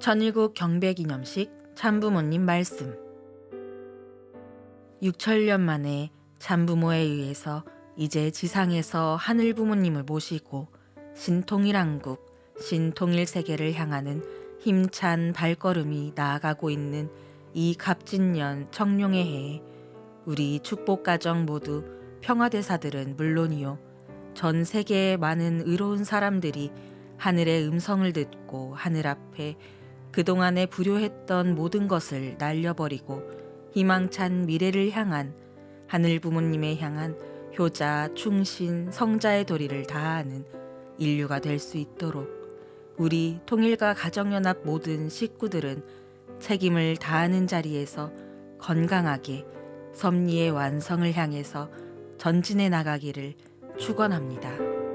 천일국 경배기념식 참부모님 말씀. 6천년 만에 참부모에 의해서 이제 지상에서 하늘 부모님을 모시고 신통일왕국, 신통일세계를 향하는 힘찬 발걸음이 나아가고 있는 이 갑진년 청룡의 해에 우리 축복가정 모두 평화대사들은 물론이요 전 세계의 많은 의로운 사람들이 하늘의 음성을 듣고 하늘 앞에 그동안에 불효했던 모든 것을 날려버리고 희망찬 미래를 향한 하늘 부모님에 향한 효자, 충신, 성자의 도리를 다하는 인류가 될 수 있도록 우리 통일과 가정연합 모든 식구들은 책임을 다하는 자리에서 건강하게 섭리의 완성을 향해서 전진해 나가기를 축원합니다.